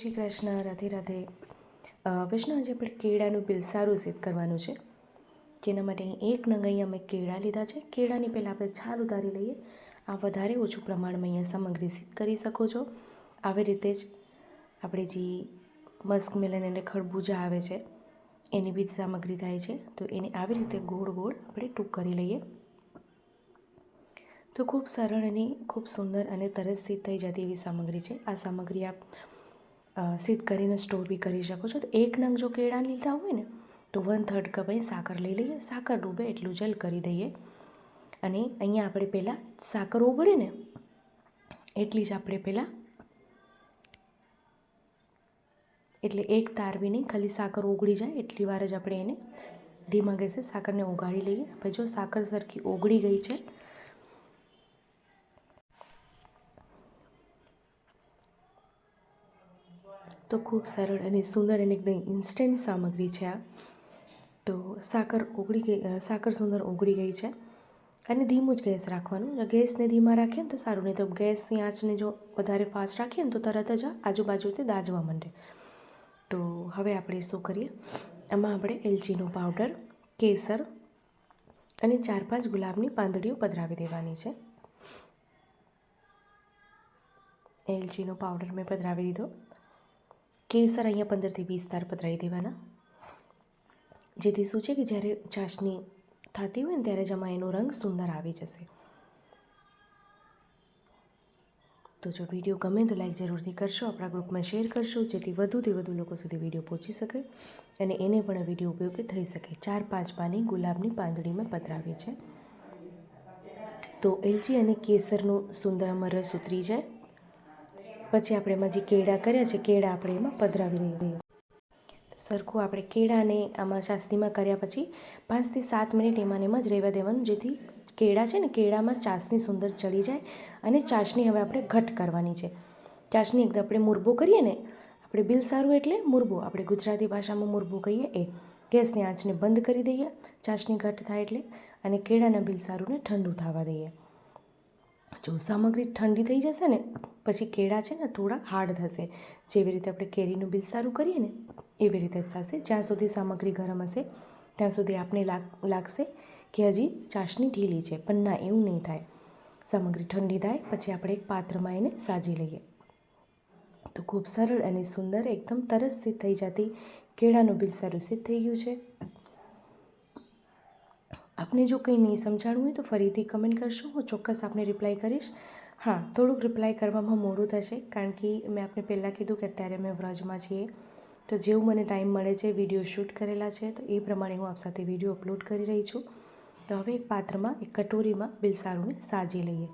શ્રી કૃષ્ણ રાધે. રાધે વૈષ્ણવ આજે આપણે કેળાનું બિલસારું સિદ્ધ કરવાનું છે. જેના માટે અહીં એક નંગ અમે કેળા લીધા છે. કેળાની પહેલાં આપણે છાલ ઉતારી લઈએ. આ વધારે ઓછું પ્રમાણમાં અહીંયા સામગ્રી સિદ્ધ કરી શકો છો. આવી રીતે જ આપણે જે મસ્ક મેલન એટલે ખરબૂજા આવે છે, એની બી સામગ્રી થાય છે. તો એને આવી રીતે ગોળ ગોળ આપણે ટૂંક કરી લઈએ. તો ખૂબ સરળ અને ખૂબ સુંદર અને તરસ સિદ્ધ થઈ જતી એવી સામગ્રી છે. આ સામગ્રી આપ અ, સિદ્ધ કરીને સ્ટોર બી કરી શકો છો. તો એક નંગ જો કેળા લીધા હોય ને તો વન થર્ડ કપ અહીં સાકર લઈ લઈએ. સાકર ડૂબે એટલું જલ કરી દઈએ. અને અહીંયા આપણે પહેલાં સાકર ઓગળે ને એટલી જ આપણે પહેલાં એટલે એક તારવી નહીં ખાલી સાકર ઓગળી જાય એટલી વાર જ આપણે એને ધીમા ગેસે સાકરને ઓગાળી લઈએ. હવે જો સાકર સરખી ઓગળી ગઈ છે તો ખૂબ સરળ અને સુંદર અને એકદમ ઇન્સ્ટન્ટ સામગ્રી છે આ. તો સાકર ઓગળી ગઈ સાકર સુંદર ઓગળી ગઈ છે અને ધીમું જ ગેસ રાખવાનું. ગેસને ધીમા રાખીએ ને તો સારું, નહીં તો ગેસની આંચને જો વધારે ફાસ્ટ રાખીએ ને તો તરત જ આજુબાજુથી દાજવા માંડે. તો હવે આપણે શું કરીએ? આમાં આપણે એલચીનો પાવડર, કેસર અને ચાર પાંચ ગુલાબની પાંદડીઓ પધરાવી દેવાની છે. એલચીનો પાવડર મેં પધરાવી દીધો. કેસર અહીંયા પંદરથી વીસ તાર પધરાવી દેવાના. જેથી શું છે કે જ્યારે ચાસણી થતી હોય ને ત્યારે જ આમાં એનો રંગ સુંદર આવી જશે. તો જો વીડિયો ગમે તો લાઈક જરૂરથી કરશો, આપણા ગ્રુપમાં શેર કરશો, જેથી વધુથી વધુ લોકો સુધી વીડિયો પહોંચી શકે અને એને પણ વીડિયો ઉપયોગી થઈ શકે. ચાર પાંચ પાની ગુલાબની પાંદડીમાં પધરાવી છે. તો એલચી અને કેસરનો સુંદર અમર રસ ઉતરી જાય. પછી આપણે એમાં જે કેળા કર્યા છે, કેળા આપણે એમાં પધરાવી દઈએ. સરખું આપણે કેળાને આમાં ચાસણીમાં કર્યા પછી પાંચથી સાત મિનિટ એમાં ને એમાં જ રહેવા દેવાનું, જેથી કેળા છે ને, કેળામાં ચાસણી સુંદર ચડી જાય અને ચાસણી હવે આપણે ઘટ કરવાની છે. ચાસણી એકદમ આપણે મુરબો કરીએ ને, આપણે બિલ સારું એટલે મુરબો, આપણે ગુજરાતી ભાષામાં મુરબો કહીએ એ. ગેસની આંચને બંધ કરી દઈએ, ચાસણી ઘટ થાય એટલે, અને કેળાના બિલ સારુંને ઠંડુ થવા દઈએ. જો સામગ્રી ઠંડી થઈ જશે ને, પછી કેળા છે ને થોડા હાર્ડ થશે. જેવી રીતે આપણે કેરીનું બિલ સારું કરીએ ને, એવી રીતે થશે. જ્યાં સુધી સામગ્રી ગરમ હશે, ત્યાં સુધી આપણે લાગ, લાગશે કે હજી ચાસણી ઢીલી છે, પણ ના, એવું નહીં થાય. સામગ્રી ઠંડી થાય, પછી આપણે એક પાત્રમાં એને સાજી લઈએ. તો ખૂબ સરળ અને સુંદર, એકદમ તરસ સિદ્ધ થઈ જતી કેળાનું બિલ સારું સિદ્ધ થઈ ગયું છે. આપને જો કંઈ નહીં સમજાણું હોય તો ફરીથી કમેન્ટ કરશો. હું ચોક્કસ આપને રિપ્લાય કરીશ. હા, થોડુંક રિપ્લાય કરવામાં મોડું થશે કારણ કે મેં આપને પહેલાં કીધું કે અત્યારે અમે વ્રજમાં છીએ. તો જેવું મને ટાઈમ મળે છે વીડિયો શૂટ કરેલા છે, તો એ પ્રમાણે હું આપ સાથે વીડિયો અપલોડ કરી રહી છું. તો હવે એક પાત્રમાં, એક કટોરીમાં બિલસારુંને સાજી લઈએ.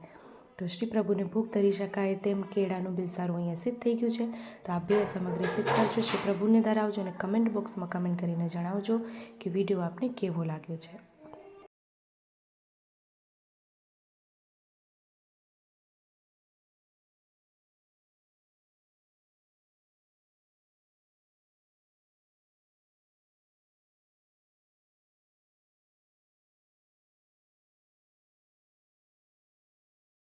તો શ્રી પ્રભુને ભૂખ ધરી શકાય તેમ કેળાનું બિલસારું અહીંયા સિદ્ધ થઈ ગયું છે. તો આપ બે સામગ્રી સિદ્ધ કરજો. શ્રી પ્રભુને ધરાવજો અને કમેન્ટ બોક્સમાં કમેન્ટ કરીને જણાવજો કે વીડિયો આપને કેવો લાગ્યો છે.